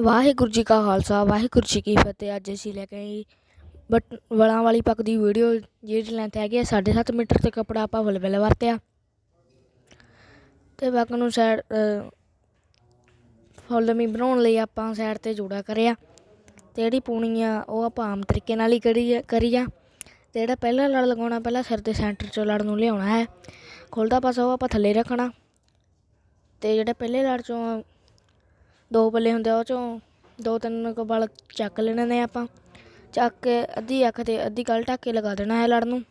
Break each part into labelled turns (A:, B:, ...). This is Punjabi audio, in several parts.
A: ਵਾਹਿਗੁਰੂ ਜੀ ਕਾ ਖਾਲਸਾ, ਵਾਹਿਗੁਰੂ ਜੀ ਕੀ ਫਤਿਹ। ਅੱਜ ਅਸੀਂ ਲੈ ਕੇ ਆਏ ਬਟ ਵਲਾਂ ਵਾਲੀ ਪੱਕ ਦੀ ਵੀਡੀਓ, ਜਿਹੜੀ ਲੈਂਥ ਹੈਗੀ ਹੈ 7.5 ਮੀਟਰ ਤੇ ਕਪੜਾ ਆਪਾਂ ਅਵੇਲੇਬਲ ਵਰਤਿਆ। ਤੇ ਪੱਕ ਨੂੰ ਸਾਈਡ ਫੁੱਲਮੀ ਬਣਾਉਣ ਲਈ ਆਪਾਂ ਸਾਈਡ ਤੇ ਜੋੜਾ ਕਰਿਆ। ਤੇ ਜਿਹੜੀ ਪੂਣੀ ਆ, ਉਹ ਆਪਾਂ ਆਮ ਤਰੀਕੇ ਨਾਲ ਹੀ ਕਰੀ ਆ- ਕਰੀ ਆ। ਤੇ ਜਿਹੜਾ ਪਹਿਲਾ ਲੜ ਲਗਾਉਣਾ, ਪਹਿਲਾਂ ਸਿਰ ਦੇ ਸੈਂਟਰ ਚੋਂ ਲੜ ਨੂੰ ਲਿਆਉਣਾ ਹੈ। ਖੁੱਲਦਾ ਪਾਸਾ ਉਹ ਆਪਾਂ ਥੱਲੇ ਰੱਖਣਾ। ਤੇ ਜਿਹੜੇ ਪਹਿਲੇ ਲੜ ਚੋਂ ਦੋ ਪੱਲੇ ਹੁੰਦੇ ਆ ਉਹ ਚੋਂ, ਦੋ ਤਿੰਨ ਕੁ ਵਲ ਚੱਕ ਲੈਣੇ ਨੇ ਆਪਾਂ। ਚੱਕ ਕੇ ਅੱਧੀ ਅੱਖ ਤੇ ਅੱਧੀ ਗਲ ਢੱਕ ਕੇ ਲਗਾ ਦੇਣਾ ਹੈ ਲੜ ਨੂੰ।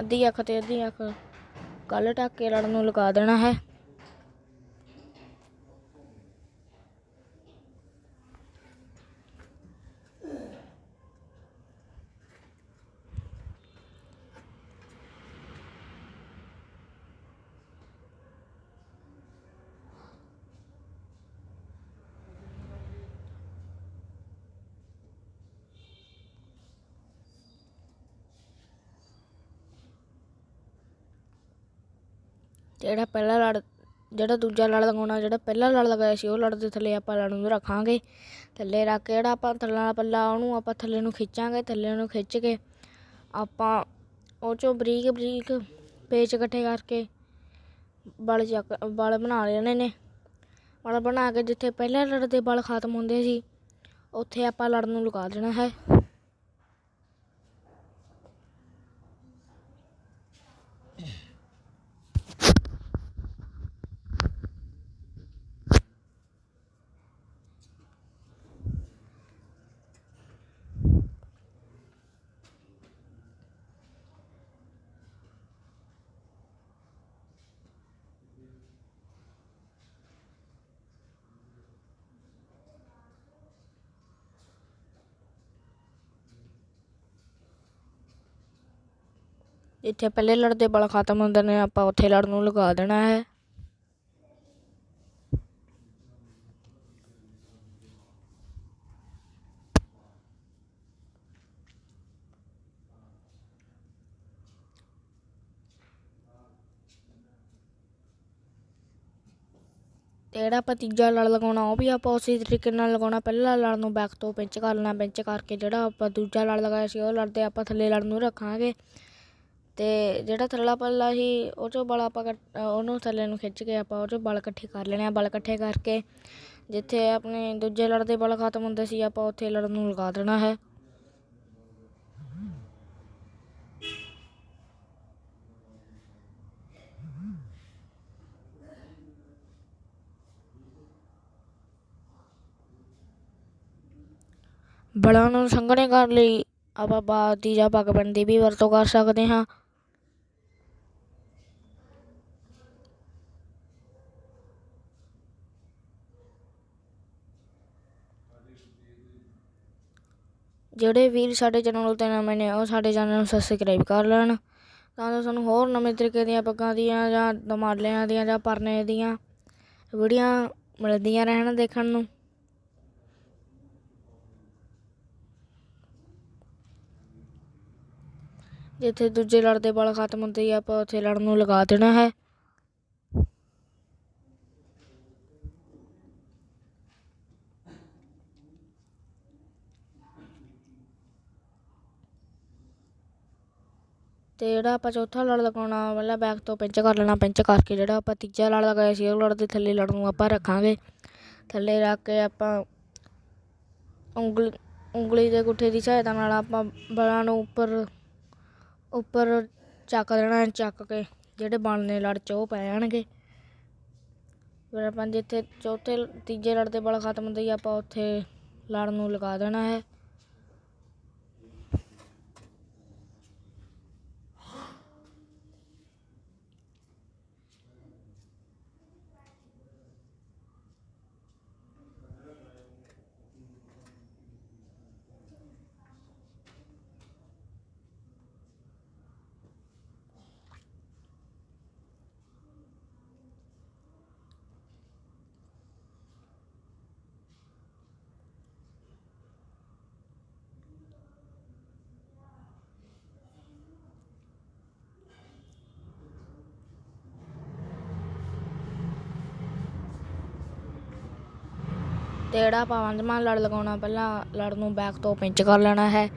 A: ਅੱਧੀ ਅੱਖ ਤੇ ਅੱਧੀ ਅੱਖ ਗਲ ਢੱਕ ਕੇ ਲੜ ਨੂੰ ਲਗਾ ਦੇਣਾ ਹੈ। ਜਿਹੜਾ ਪਹਿਲਾ ਲੜ, ਜਿਹੜਾ ਦੂਜਾ ਲੜ ਲਗਾਉਣਾ, ਜਿਹੜਾ ਪਹਿਲਾ ਲੜ ਲਗਾਇਆ ਸੀ, ਉਹ ਲੜ ਦੇ ਥੱਲੇ ਆਪਾਂ ਲੜ ਨੂੰ ਰੱਖਾਂਗੇ। ਥੱਲੇ ਰੱਖ ਕੇ ਜਿਹੜਾ ਆਪਾਂ ਥੱਲੇ ਪੱਲਾ, ਉਹਨੂੰ ਆਪਾਂ ਥੱਲੇ ਨੂੰ ਖਿੱਚਾਂਗੇ, ਥੱਲੇ ਨੂੰ ਖਿੱਚ ਕੇ ਆਪਾਂ ਉਹ ਚੋਂ ਬਰੀਕ ਬਰੀਕ ਪੇਚ ਇਕੱਠੇ ਕਰਕੇ ਬਲ ਚੱਕ, ਬਲ ਬਣਾ ਲੈਣੇ ਨੇ। ਬਲ ਬਣਾ ਕੇ ਜਿੱਥੇ ਪਹਿਲਾਂ ਲੜ ਦੇ ਬਲ ਖਤਮ ਹੁੰਦੇ ਸੀ, ਉੱਥੇ ਆਪਾਂ ਲੜ ਨੂੰ ਲਗਾ ਦੇਣਾ ਹੈ। ਜਿੱਥੇ ਪਹਿਲੇ ਲੜਦੇ ਬਲ ਖਤਮ ਹੁੰਦੇ ਨੇ, ਆਪਾਂ ਉੱਥੇ ਲੜ ਨੂੰ ਲਗਾ ਦੇਣਾ ਹੈ। ਤੇ ਜਿਹੜਾ ਆਪਾਂ ਤੀਜਾ ਲੜ ਲਗਾਉਣਾ, ਉਹ ਵੀ ਆਪਾਂ ਉਸੇ ਤਰੀਕੇ ਨਾਲ ਲਗਾਉਣਾ। ਪਹਿਲਾ ਲੜ ਨੂੰ ਬੈਕ ਤੋਂ ਪਿੰਚ ਕਰ ਲੈਣਾ ਪਿੰਚ ਕਰਕੇ ਜਿਹੜਾ ਆਪਾਂ ਦੂਜਾ ਲੜ ਲਗਾਇਆ ਸੀ, ਉਹ ਲੜਦੇ ਆਪਾਂ ਥੱਲੇ ਲੜ ਨੂੰ ਰੱਖਾਂਗੇ। ਤੇ ਜਿਹੜਾ ਥੱਲਾ ਪੱਲਾ ਸੀ, ਉਹ ਚੋਂ ਬਲ ਆਪਾਂ ਕੱਟ- ਉਹਨੂੰ ਥੱਲੇ ਨੂੰ ਖਿੱਚ ਕੇ ਆਪਾਂ ਉਹ ਚੋਂ ਬਲ ਇਕੱਠੇ ਕਰ ਲੈਣੇ ਆ, ਬਲ ਇਕੱਠੇ ਕਰਕੇ। ਜਿੱਥੇ ਆਪਣੇ ਦੂਜੇ ਲੜ ਦੇ ਬਲ ਖਤਮ ਹੁੰਦੇ ਸੀ, ਆਪਾਂ ਉੱਥੇ ਲੜ ਨੂੰ ਲਗਾ ਦੇਣਾ ਹੈ। ਬਲਾਂ ਨੂੰ ਸੰਘਣੇ ਕਰਨ ਲਈ ਆਪਾਂ ਬਾਦੀ ਜਾਂ ਪੱਗਬੰਦ ਦੀ ਵੀ ਵਰਤੋਂ ਕਰ ਸਕਦੇ ਹਾਂ। ਜਿਹੜੇ ਵੀਰ ਸਾਡੇ ਚੈਨਲ ਉੱਤੇ ਨਵੇਂ ਨੇ, ਉਹ ਸਾਡੇ ਚੈਨਲ ਨੂੰ ਸਬਸਕ੍ਰਾਈਬ ਕਰ ਲੈਣ। ਤਾਂ ਜੋ ਸਾਨੂੰ ਹੋਰ ਨਵੇਂ ਤਰੀਕੇ ਦੀਆਂ ਪੱਗਾਂ ਦੀਆਂ ਜਾਂ ਦਮਾਲਿਆਂ ਦੀਆਂ ਜਾਂ ਪਰਨੇ ਦੀਆਂ ਵੀਡੀਓ ਮਿਲਦੀਆਂ ਰਹਿਣ ਦੇਖਣ ਨੂੰ। ਜਿੱਥੇ ਦੂਜੇ ਲੜ ਦੇ ਬਲ ਖਤਮ ਹੁੰਦੇ ਹੀ ਆਪਾਂ ਉੱਥੇ ਲੜਨ ਨੂੰ ਲਗਾ ਦੇਣਾ ਹੈ। ਅਤੇ ਜਿਹੜਾ ਆਪਾਂ ਚੌਥਾ ਲੜ ਲਗਾਉਣਾ, ਪਹਿਲਾਂ ਬੈਕ ਤੋਂ ਪਿੰਚ ਕਰ ਲੈਣਾ ਪਿੰਚ ਕਰਕੇ ਜਿਹੜਾ ਆਪਾਂ ਤੀਜਾ ਲੜ ਲਗਾਇਆ ਸੀ, ਉਹ ਲੜ ਦੇ ਥੱਲੇ ਲੜ ਨੂੰ ਆਪਾਂ ਰੱਖਾਂਗੇ। ਥੱਲੇ ਰੱਖ ਕੇ ਆਪਾਂ ਉਂਗਲੀ ਉਂਗਲੀ ਦੇ ਗੁੱਠੇ ਦੀ ਸਹਾਇਤਾ ਨਾਲ ਆਪਾਂ ਬਲਾਂ ਨੂੰ ਉੱਪਰ ਉੱਪਰ ਚੱਕ ਦੇਣਾ ਚੱਕ ਕੇ ਜਿਹੜੇ ਬਣਨੇ ਲੜ ਚ ਉਹ ਪੈ ਜਾਣਗੇ। ਫਿਰ ਆਪਾਂ ਜਿੱਥੇ ਚੌਥੇ, ਤੀਜੇ ਲੜ ਦੇ ਬਲ ਖਤਮ ਹੁੰਦੇ ਹੀ ਆਪਾਂ ਉੱਥੇ ਲੜ ਨੂੰ ਲਗਾ ਦੇਣਾ ਹੈ। ਤੇ ਜਿਹੜਾ ਆਪਾਂ ਪੰਜਵਾਂ ਲੜ ਲਗਾਉਣਾ ਪਹਿਲਾਂ, ਲੜ ਨੂੰ ਬੈਕ ਤੋਂ ਪਿੰਚ ਕਰ ਲੈਣਾ ਹੈ।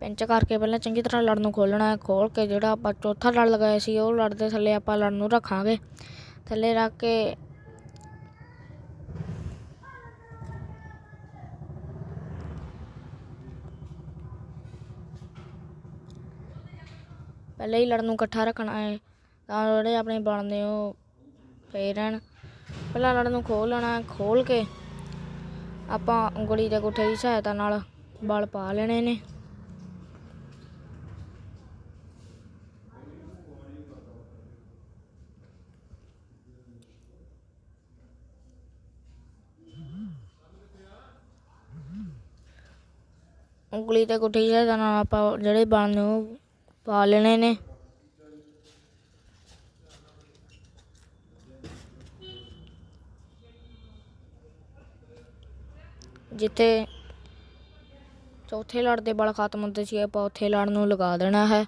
A: ਪਿੰਚ ਕਰਕੇ ਪਹਿਲਾਂ ਚੰਗੀ ਤਰ੍ਹਾਂ ਲੜ ਨੂੰ ਖੋਲਣਾ ਹੈ। ਖੋਲ ਕੇ ਜਿਹੜਾ ਆਪਾਂ ਚੌਥਾ ਲੜ ਲਗਾਇਆ ਸੀ, ਉਹ ਲੜ ਦੇ ਥੱਲੇ ਆਪਾਂ ਲੜ ਨੂੰ ਰੱਖਾਂਗੇ। ਥੱਲੇ ਰੱਖ ਕੇ ਪਹਿਲੇ ਹੀ ਲੜ ਨੂੰ ਇਕੱਠਾ ਰੱਖਣਾ ਹੈ। ਤਾਂ ਜਿਹੜੇ ਆਪਣੇ ਬਣਦੇ ਉਹ ਪਏ ਰਹਿਣ। ਪਹਿਲਾਂ ਲੜ ਨੂੰ ਖੋਲ ਲੈਣਾ ਹੈ ਖੋਲ ਕੇ ਆਪਾਂ ਉਂਗਲੀ ਦੇ ਗੁੱਠੇ ਦੀ ਸਹਾਇਤਾ ਨਾਲ ਬਲ ਪਾ ਲੈਣੇ ਨੇ। ਉਂਗਲੀ ਤੇ ਗੁੱਠੇ ਦੀ ਸਹਾਇਤਾ ਨਾਲ ਆਪਾਂ ਜਿਹੜੇ ਬਣਦੇ ਉਹ ਪਾ ਲੈਣੇ ਨੇ। ਜਿੱਥੇ ਚੌਥੇ ਲੜ ਦੇ ਬਲ ਖਤਮ ਹੁੰਦੇ ਸੀ, ਆਪਾਂ ਉੱਥੇ ਲੜ ਨੂੰ ਲਗਾ ਦੇਣਾ ਹੈ।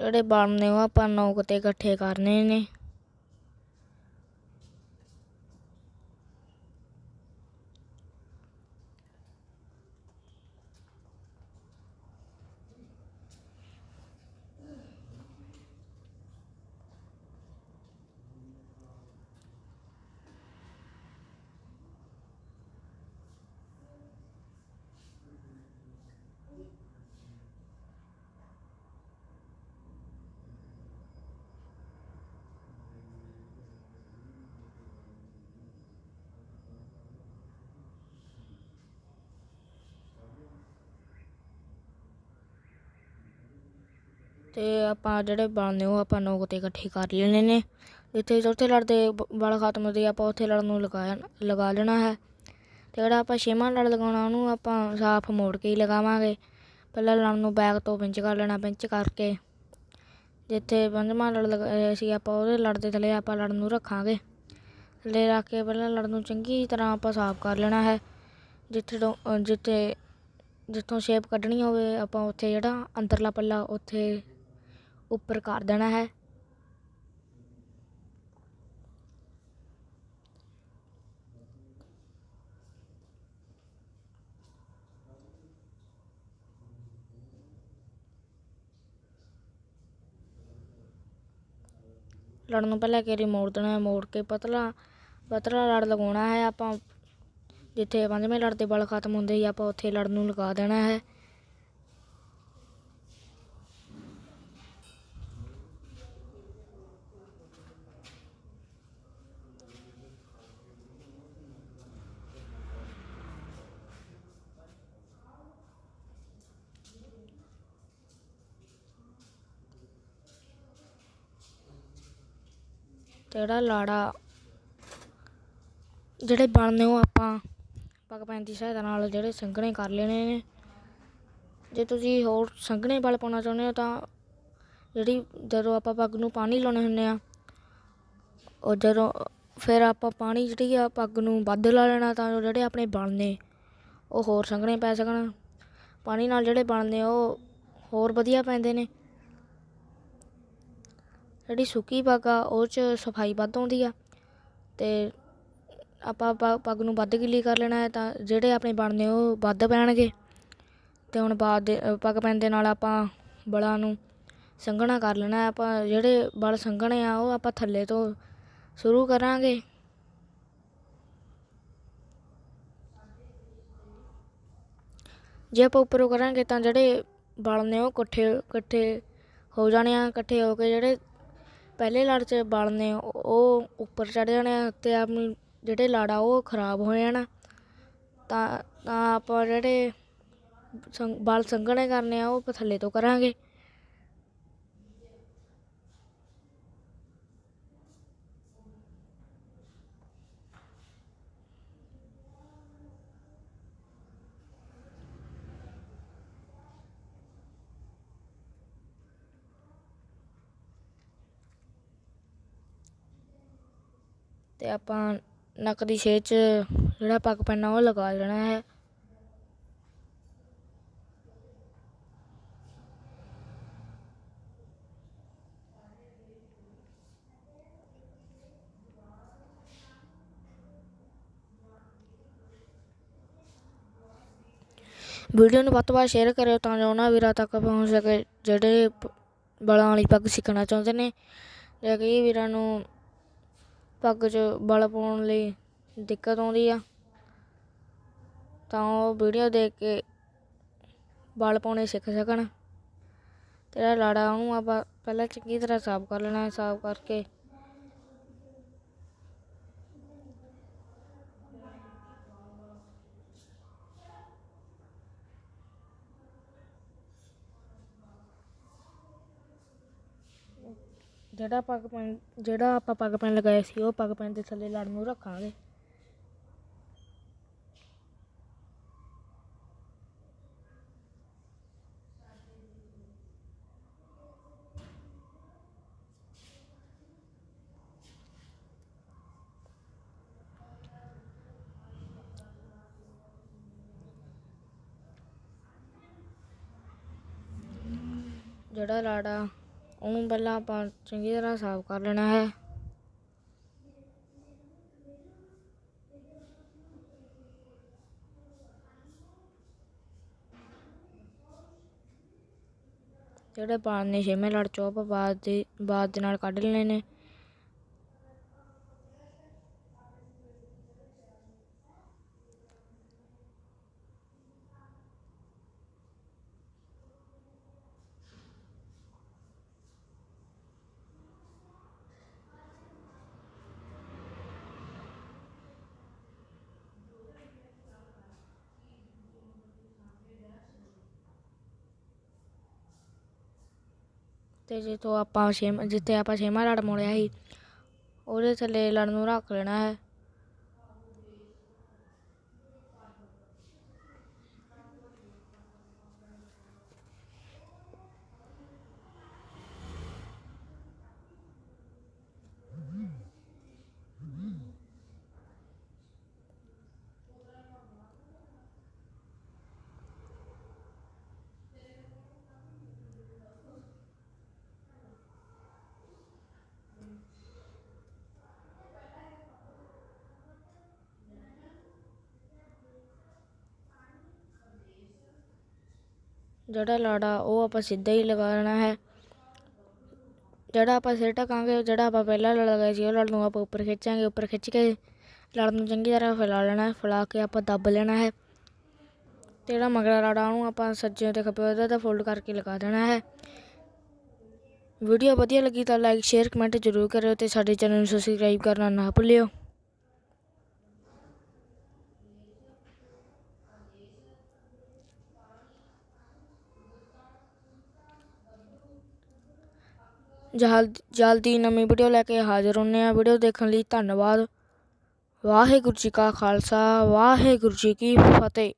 A: ਜਿਹੜੇ ਬਲ ਨੇ ਉਹ ਆਪਾਂ ਨੌਕ ਤੇ ਇਕੱਠੇ ਕਰਨੇ ਨੇ। ਤੇ ਆਪਾਂ ਜਿਹੜੇ ਬਲ ਨੇ ਉਹ ਆਪਾਂ ਨੋਕ ਤੇ ਇਕੱਠੇ ਕਰ ਲੈਣੇ ਨੇ। ਜਿੱਥੇ ਚੌਥੇ ਲੜ ਦੇ ਬ- ਬਲ ਖਤਮ ਹੁੰਦੇ, ਆਪਾਂ ਉੱਥੇ ਲੜ ਨੂੰ ਲਗਾ ਲਗਾ ਲੈਣਾ ਹੈ। ਤੇ ਜਿਹੜਾ ਆਪਾਂ ਛੇਵਾਂ ਲੜ ਲਗਾਉਣਾ, ਉਹਨੂੰ ਆਪਾਂ ਸਾਫ਼ ਮੋੜ ਕੇ ਹੀ ਲਗਾਵਾਂਗੇ। ਪਹਿਲਾਂ ਲੜ ਨੂੰ ਬੈਕ ਤੋਂ ਪਿੰਚ ਕਰ ਲੈਣਾ, ਪਿੰਚ ਕਰਕੇ। ਜਿੱਥੇ ਪੰਜਵਾਂ ਲੜ ਲਗਾਇਆ ਸੀ ਆਪਾਂ ਉਹਦੇ ਲੜ ਦੇ ਥੱਲੇ ਆਪਾਂ ਲੜ ਨੂੰ ਰੱਖਾਂਗੇ। ਥੱਲੇ ਰੱਖ ਕੇ ਪਹਿਲਾਂ ਲੜ ਨੂੰ ਚੰਗੀ ਤਰ੍ਹਾਂ ਆਪਾਂ ਸਾਫ਼ ਕਰ ਲੈਣਾ ਹੈ। ਜਿੱਥੇ ਤੋਂ ਜਿੱਥੇ, ਜਿੱਥੋਂ ਸ਼ੇਪ ਕੱਢਣੀ ਹੋਵੇ, ਆਪਾਂ ਉੱਥੇ ਜਿਹੜਾ ਅੰਦਰਲਾ ਪੱਲਾ, ਉੱਥੇ ਉੱਪਰ ਕਰ ਦੇਣਾ ਹੈ। ਲੜ ਨੂੰ ਪਹਿਲਾਂ ਕੇਰੀ ਮੋੜ ਦੇਣਾ ਹੈ, ਮੋੜ ਕੇ ਪਤਲਾ ਪਤਲਾ ਲੜ ਲਗਾਉਣਾ ਹੈ ਆਪਾਂ। ਜਿੱਥੇ ਪੰਜਵੇਂ ਲੜ ਦੇ ਬਲ ਖਤਮ ਹੁੰਦੇ ਹੀ ਆਪਾਂ ਉੱਥੇ ਲੜ ਨੂੰ ਲਗਾ ਦੇਣਾ ਹੈ। ਜਿਹੜਾ ਲਾੜਾ, ਜਿਹੜੇ ਬਣਨੇ ਉਹ ਆਪਾਂ ਪੱਗ ਪੈਣ ਦੀ ਸਹਾਇਤਾ ਨਾਲ ਜਿਹੜੇ ਸੰਘਣੇ ਕਰ ਲੈਣੇ ਨੇ। ਜੇ ਤੁਸੀਂ ਹੋਰ ਸੰਘਣੇ ਵਾਲ ਪਾਉਣਾ ਚਾਹੁੰਦੇ ਹੋ ਤਾਂ ਜਿਹੜੀ ਜਦੋਂ ਆਪਾਂ ਪੱਗ ਨੂੰ ਪਾਣੀ ਲਾਉਣੇ ਹੁੰਦੇ ਆ, ਉਹ ਜਦੋਂ ਫਿਰ ਆਪਾਂ ਪਾਣੀ ਜਿਹੜੀ ਆ ਪੱਗ ਨੂੰ ਵੱਧ ਲਾ ਲੈਣਾ ਤਾਂ ਜੋ ਜਿਹੜੇ ਆਪਣੇ ਬਲ ਉਹ ਹੋਰ ਸੰਘਣੇ ਪੈ ਸਕਣ। ਪਾਣੀ ਨਾਲ ਜਿਹੜੇ ਬਲ ਉਹ ਹੋਰ ਵਧੀਆ ਪੈਂਦੇ ਨੇ। ਜਿਹੜੀ ਸੁੱਕੀ ਪੱਗ ਆ, ਉਹ 'ਚ ਸਫ਼ਾਈ ਵੱਧ ਆਉਂਦੀ ਆ। ਅਤੇ ਆਪਾਂ ਪ- ਪੱਗ ਨੂੰ ਵੱਧ ਗਿੱਲੀ ਕਰ ਲੈਣਾ ਹੈ ਤਾਂ ਜਿਹੜੇ ਆਪਣੇ ਬਣਨੇ ਉਹ ਵੱਧ ਪੈਣਗੇ। ਅਤੇ ਹੁਣ ਬਾਅਦ ਦੇ ਪੱਗ ਪੈਣ ਦੇ ਨਾਲ ਆਪਾਂ ਬਲਾਂ ਨੂੰ ਸੰਘਣਾ ਕਰ ਲੈਣਾ ਆਪਾਂ ਜਿਹੜੇ ਬਲ ਸੰਘਣੇ ਆ, ਉਹ ਆਪਾਂ ਥੱਲੇ ਤੋਂ ਸ਼ੁਰੂ ਕਰਾਂਗੇ। ਜੇ ਆਪਾਂ ਉੱਪਰੋਂ ਕਰਾਂਗੇ ਤਾਂ ਜਿਹੜੇ ਬਲ ਨੇ, ਉਹ ਇਕੱਠੇ ਇਕੱਠੇ ਹੋ ਜਾਣੇ ਆ। ਇਕੱਠੇ ਹੋ ਕੇ ਜਿਹੜੇ ਪਹਿਲੇ ਲੜ 'ਚ ਬਲ ਨੇ ਉਹ- ਉੱਪਰ ਚੜ੍ਹ ਜਾਣੇ ਆ ਅਤੇ ਆਪਣੀ ਜਿਹੜੇ ਲੜ ਆ, ਉਹ ਖਰਾਬ ਹੋ ਜਾਣਾ ਤਾਂ ਤਾਂ ਆਪਾਂ ਜਿਹੜੇ ਸੰਗ- ਬਲ ਸੰਘਣੇ ਕਰਨੇ ਆ, ਉਹ ਆਪਾਂ ਥੱਲੇ ਤੋਂ ਕਰਾਂਗੇ। ਤੇ ਆਪਾਂ ਨੱਕ ਦੀ ਛੇ 'ਚ ਜਿਹੜਾ ਪੱਗ ਪੈਨਾ ਉਹ ਲਗਾ ਲੈਣਾ ਹੈ। ਵੀਡੀਓ ਨੂੰ ਵੱਧ ਤੋਂ ਵੱਧ ਸ਼ੇਅਰ ਕਰਿਓ ਤਾਂ ਜੋ ਉਹਨਾਂ ਵੀਰਾਂ ਤੱਕ ਪਹੁੰਚ ਸਕੇ ਜਿਹੜੇ ਬਲਾਂ ਵਾਲੀ ਪੱਗ ਸਿੱਖਣਾ ਚਾਹੁੰਦੇ ਨੇ। ਜਾਂ ਕਈ ਵੀਰਾਂ ਨੂੰ ਪੱਗ 'ਚ ਵਲ ਪਾਉਣ ਲਈ ਦਿੱਕਤ ਆਉਂਦੀ ਆ। ਤਾਂ ਉਹ ਵੀਡੀਓ ਦੇਖ ਕੇ ਵਲ ਪਾਉਣੇ ਸਿੱਖ ਸਕਣ। ਤੇਰਾ ਲਾੜਾ ਉਹਨੂੰ ਆਪਾਂ ਪਹਿਲਾਂ ਚੰਗੀ ਤਰ੍ਹਾਂ ਸਾਫ਼ ਕਰ ਲੈਣਾ, ਸਾਫ਼ ਕਰਕੇ ਜਿਹੜਾ ਪੱਗ ਪੈਨ ਜਿਹੜਾ ਆਪਾਂ ਪੱਗ ਪੈਨ ਲਗਾਇਆ ਸੀ, ਉਹ ਪੱਗ ਪੈਨ ਦੇ ਥੱਲੇ ਲੜ ਨੂੰ ਰੱਖਾਂਗੇ। ਜਿਹੜਾ ਲਾੜਾ ਉਹਨੂੰ ਪਹਿਲਾਂ ਆਪਾਂ ਚੰਗੀ ਤਰ੍ਹਾਂ ਸਾਫ਼ ਕਰ ਲੈਣਾ ਹੈ। ਜਿਹੜੇ ਪਾਣ ਨੇ ਛੇਵੇਂ ਲੜ ਚੋਂ ਆਪਾਂ ਬਾਅਦ ਦੇ ਬਾਅਦ ਦੇ ਨਾਲ ਕੱਢ ਲੈਣੇ ਨੇ। ਤੇ ਜਿੱਥੋਂ ਆਪਾਂ ਛੇਮ ਜਿੱਥੇ ਆਪਾਂ ਛੇਵਾਂ ਲੜ ਮੋੜਿਆ ਸੀ, ਉਹਦੇ ਥੱਲੇ ਲੜ ਨੂੰ ਰੱਖ ਲੈਣਾ ਹੈ। ਜਿਹੜਾ ਲਾੜਾ, ਉਹ ਆਪਾਂ ਸਿੱਧਾ ਹੀ ਲਗਾ ਲੈਣਾ ਹੈ। ਜਿਹੜਾ ਆਪਾਂ ਸਿਰ ਢਕਾਂਗੇ, ਜਿਹੜਾ ਆਪਾਂ ਪਹਿਲਾਂ ਲੜ ਲਗਾਇਆ ਸੀ, ਉਹ ਲੜ ਨੂੰ ਆਪਾਂ ਉੱਪਰ ਖਿੱਚਾਂਗੇ। ਉੱਪਰ ਖਿੱਚ ਕੇ ਲੜ ਨੂੰ ਚੰਗੀ ਤਰ੍ਹਾਂ ਫੈਲਾ ਲੈਣਾ ਹੈ, ਫੈਲਾ ਕੇ ਆਪਾਂ ਦੱਬ ਲੈਣਾ ਹੈ। ਤੇ ਜਿਹੜਾ ਮਗਰਾ ਲਾੜਾ, ਉਹਨੂੰ ਆਪਾਂ ਸੱਜੇ ਤੇ ਖੱਬੇ ਉਹਦਾ ਫੋਲਡ ਕਰਕੇ ਲਗਾ ਦੇਣਾ ਹੈ। ਵੀਡੀਓ ਵਧੀਆ ਲੱਗੀ ਤਾਂ ਲਾਈਕ ਸ਼ੇਅਰ ਕਮੈਂਟ ਜ਼ਰੂਰ ਕਰਿਓ ਤੇ ਸਾਡੇ ਚੈਨਲ ਨੂੰ ਸਬਸਕ੍ਰਾਈਬ ਕਰਨਾ ਨਾ ਭੁੱਲਿਓ। ਜਲਦ ਜਲਦੀ ਨਵੀਂ ਵੀਡੀਓ ਲੈ ਕੇ ਹਾਜ਼ਰ ਹੁੰਨੇ ਆ ਵੀਡੀਓ ਦੇਖਣ ਲਈ ਧੰਨਵਾਦ। ਵਾਹਿਗੁਰੂ ਜੀ ਕਾ ਖਾਲਸਾ, ਵਾਹਿਗੁਰੂ ਜੀ ਕੀ ਫਤਿਹ।